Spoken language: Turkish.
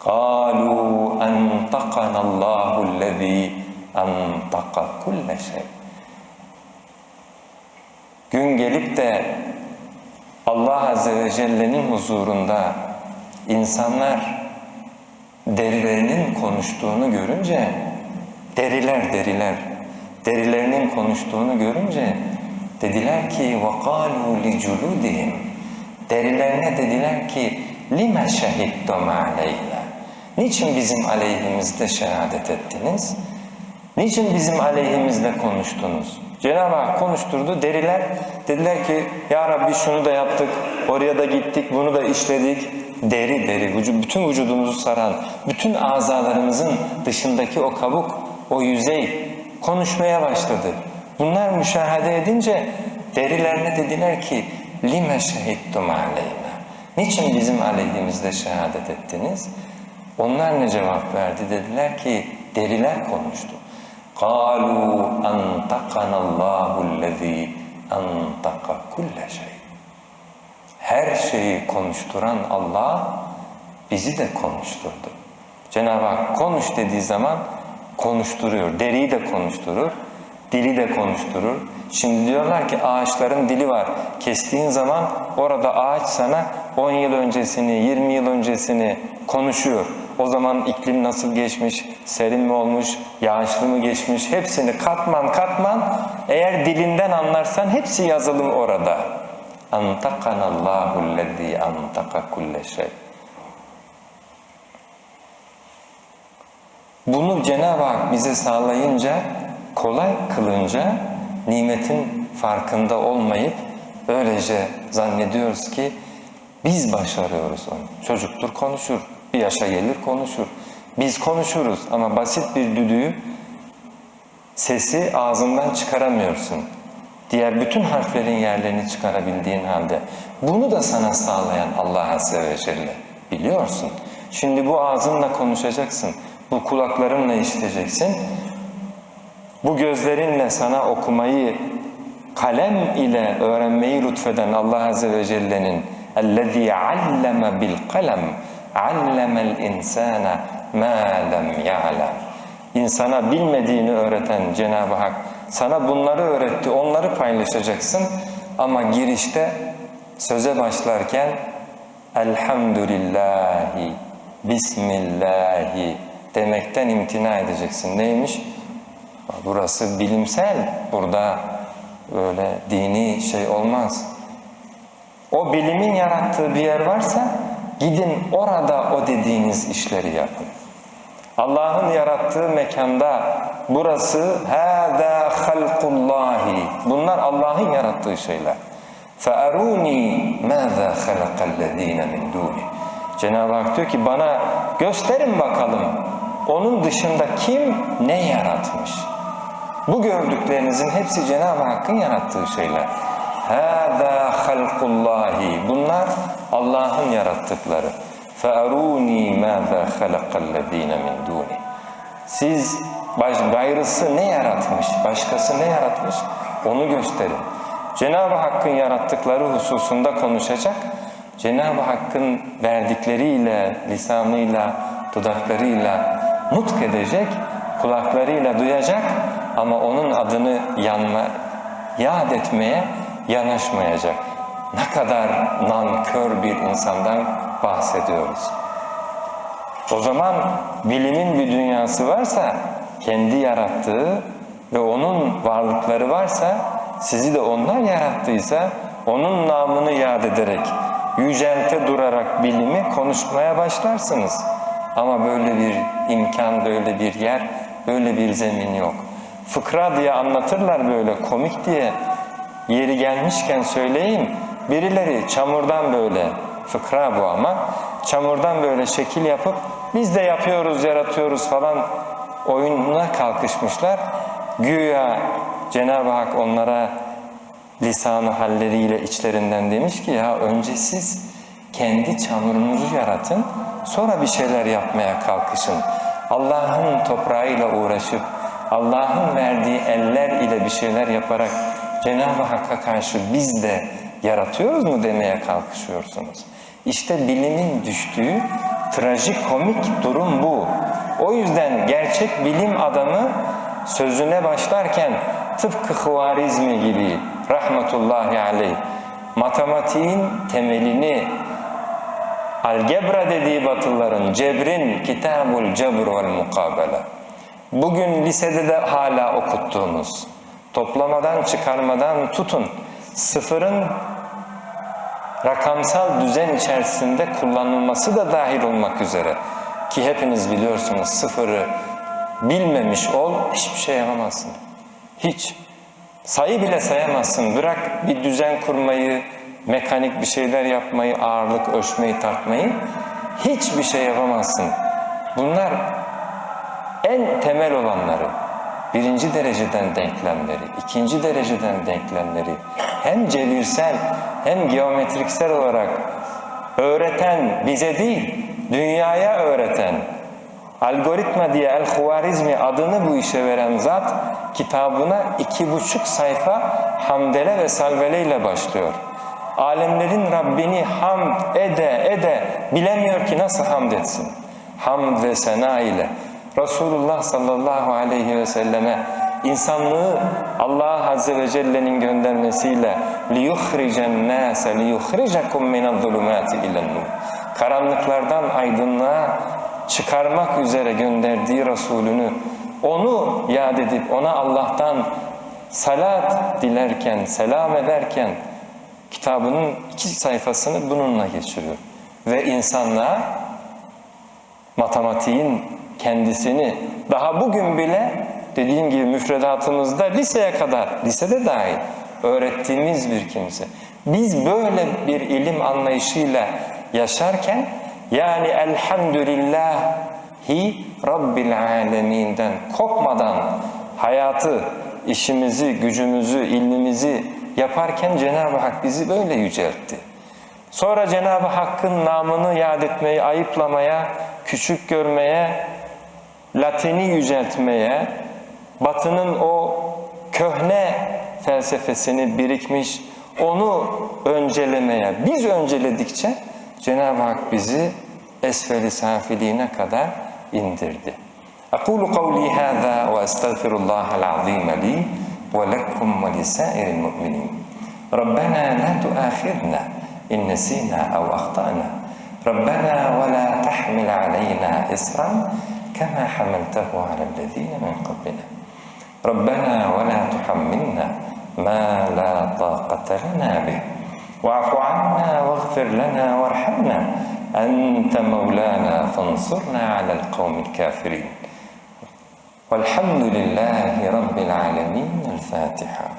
قالوا أنطقنا الله الذي أنطق كل şey. Gün gelip de Allah Azze ve Celle'nin huzurunda insanlar derilerinin konuştuğunu görünce deriler deriler derilerinin konuştuğunu görünce dediler ki وَقَالُوا لِجُلُودِهِمْ derilerine dediler ki lime şehittum aleyna niçin bizim aleyhimizde şehadet ettiniz? Niçin bizim aleyhimizde konuştunuz? Cenab-ı Hak konuşturdu deriler dediler ki ya Rabbi şunu da yaptık oraya da gittik bunu da işledik. Deri deri. Bütün vücudumuzu saran bütün azalarımızın dışındaki o kabuk o yüzey konuşmaya başladı. Bunlar müşahede edince derilerine dediler ki lime şehittum aleyna niçin bizim aleyhimizde şehadet ettiniz onlar ne cevap verdi dediler ki deriler konuştu قالوا أنطقنا الله الذي أنطق كل şey. Her şeyi konuşturan Allah bizi de konuşturdu. Cenab-ı Hak konuş dediği zaman konuşturuyor. Deriyi de konuşturur, dili de konuşturur. Şimdi diyorlar ki ağaçların dili var. Kestiğin zaman orada ağaç sana 10 yıl öncesini, 20 yıl öncesini konuşuyor. O zaman iklim nasıl geçmiş, serin mi olmuş, yağışlı mı geçmiş hepsini katman katman eğer dilinden anlarsan hepsi yazılı orada. Antakanallahu lezî antaka kulle şey. Bunu Cenab-ı Hak bize sağlayınca, kolay kılınca nimetin farkında olmayıp öylece zannediyoruz ki biz başarıyoruz onu. Çocuktur konuşur, bir yaşa gelir konuşur. Biz konuşuruz ama basit bir düdüğü sesi ağzından çıkaramıyorsun. Diğer bütün harflerin yerlerini çıkarabildiğin halde bunu da sana sağlayan Allah Azze ve Celle biliyorsun. Şimdi bu ağzınla konuşacaksın, bu kulaklarınla işiteceksin, bu gözlerinle sana okumayı, kalem ile öğrenmeyi lütfeden Allah Azze ve Celle'nin اَلَّذ۪ي عَلَّمَ بِالْقَلَمِ allemel insana ma lem ya'lem. İnsana bilmediğini öğreten Cenab-ı Hak sana bunları öğretti, onları paylaşacaksın ama girişte söze başlarken elhamdülillahi, bismillahi demekten imtina edeceksin. Neymiş? Burası bilimsel, burada böyle dini şey olmaz. O bilimin yarattığı bir yer varsa gidin orada o dediğiniz işleri yapın. Allah'ın yarattığı mekanda burası hâdâ halkullahi. Bunlar Allah'ın yarattığı şeyler. فَأَرُونِي مَاذَا خَلَقَ الَّذ۪ينَ مِنْ دُونِ Cenab-ı Hak diyor ki bana gösterin bakalım onun dışında kim ne yaratmış? Bu gördüklerinizin hepsi Cenab-ı Hakk'ın yarattığı şeyler. هَذَا خَلْقُ اللّٰهِ Bunlar Allah'ın yarattıkları. فَأَرُونِي مَاذَا خَلَقَ الَّذ۪ينَ مِنْ دُونِ Siz baş, gayrısı ne yaratmış, başkası ne yaratmış onu gösterin. Cenab-ı Hakk'ın yarattıkları hususunda konuşacak, Cenab-ı Hakk'ın verdikleriyle, lisanıyla, dudaklarıyla nutk edecek, kulaklarıyla duyacak ama onun adını yanma, yad etmeye yanaşmayacak. Ne kadar nankör bir insandan bahsediyoruz. O zaman bilimin bir dünyası varsa, kendi yarattığı ve onun varlıkları varsa, sizi de ondan yarattıysa, onun namını yad ederek, yücelte durarak bilimi konuşmaya başlarsınız. Ama böyle bir imkan, böyle bir yer, böyle bir zemin yok. Fıkra diye anlatırlar böyle, komik diye. Yeri gelmişken söyleyeyim, birileri çamurdan böyle, fıkra bu ama, çamurdan böyle şekil yapıp, biz de yapıyoruz, yaratıyoruz falan oyununa kalkışmışlar. Güya Cenab-ı Hak onlara lisanı halleriyle içlerinden demiş ki ya önce siz kendi çamurunuzu yaratın sonra bir şeyler yapmaya kalkışın. Allah'ın toprağıyla uğraşıp Allah'ın verdiği eller ile bir şeyler yaparak Cenab-ı Hakk'a karşı biz de yaratıyoruz mu demeye kalkışıyorsunuz. İşte bilimin düştüğü Trajikomik durum bu. O yüzden gerçek bilim adamı sözüne başlarken tıpkı Hvarizmi gibi rahmetullahi aleyh matematiğin temelini algebra dediği batılıların cebrin kitabul cebr vel mukabele bugün lisede de hala okuttuğumuz toplamadan çıkarmadan tutun sıfırın rakamsal düzen içerisinde kullanılması da dahil olmak üzere ki hepiniz biliyorsunuz sıfırı bilmemiş ol hiçbir şey yapamazsın. Hiç. Sayı bile sayamazsın. Bırak bir düzen kurmayı, mekanik bir şeyler yapmayı, ağırlık ölçmeyi, tartmayı. Hiçbir şey yapamazsın. Bunlar en temel olanları. Birinci dereceden denklemleri, ikinci dereceden denklemleri hem cebirsel hem geometriksel olarak öğreten bize değil, dünyaya öğreten, algoritma diye El-Huvarizmi adını bu işe veren zat kitabına iki buçuk sayfa hamdele ve salvele ile başlıyor. Alemlerin Rabbini hamd ede ede bilemiyor ki nasıl hamd etsin. Hamd ve sena ile Resulullah sallallahu aleyhi ve selleme insanlığı Allah Azze ve Celle'nin göndermesiyle لِيُخْرِجَ النَّاسَ لِيُخْرِجَكُمْ مِنَ الظُّلُمَاتِ اِلَى النُّورِ Karanlıklardan aydınlığa çıkarmak üzere gönderdiği Resulünü onu yad edip ona Allah'tan salat dilerken, selam ederken kitabının iki sayfasını bununla geçiriyor. Ve insanlığa matematiğin kendisini daha bugün bile dediğim gibi müfredatımızda liseye kadar, lisede dahil öğrettiğimiz bir kimse. Biz böyle bir ilim anlayışıyla yaşarken yani elhamdülillahi Rabbil aleminden kopmadan hayatı, işimizi, gücümüzü, ilmimizi yaparken Cenab-ı Hak bizi böyle yüceltti. Sonra Cenab-ı Hakk'ın namını yad etmeyi, ayıplamaya, küçük görmeye, Latini yüceltmeye, Batı'nın o köhne felsefesini birikmiş, onu öncelemeye, biz önceledikçe Cenab-ı Hak bizi esfeli safiliğine kadar indirdi. Aqulu kavli hâzâ ve estağfirullâhel azîme li ve lekum ve lisâiril mu'minîn. Rabbena la tuâkhidna in nesînâ ev ahtâna. Rabbena ve la tahmil aleyna isran kema hamaltehu alellezîne min qablina. ربنا ولا تحملنا ما لا طاقة لنا به. واعف عنا واغفر لنا وارحمنا. أنت مولانا فانصرنا على القوم الكافرين. والحمد لله رب العالمين. الفاتحة.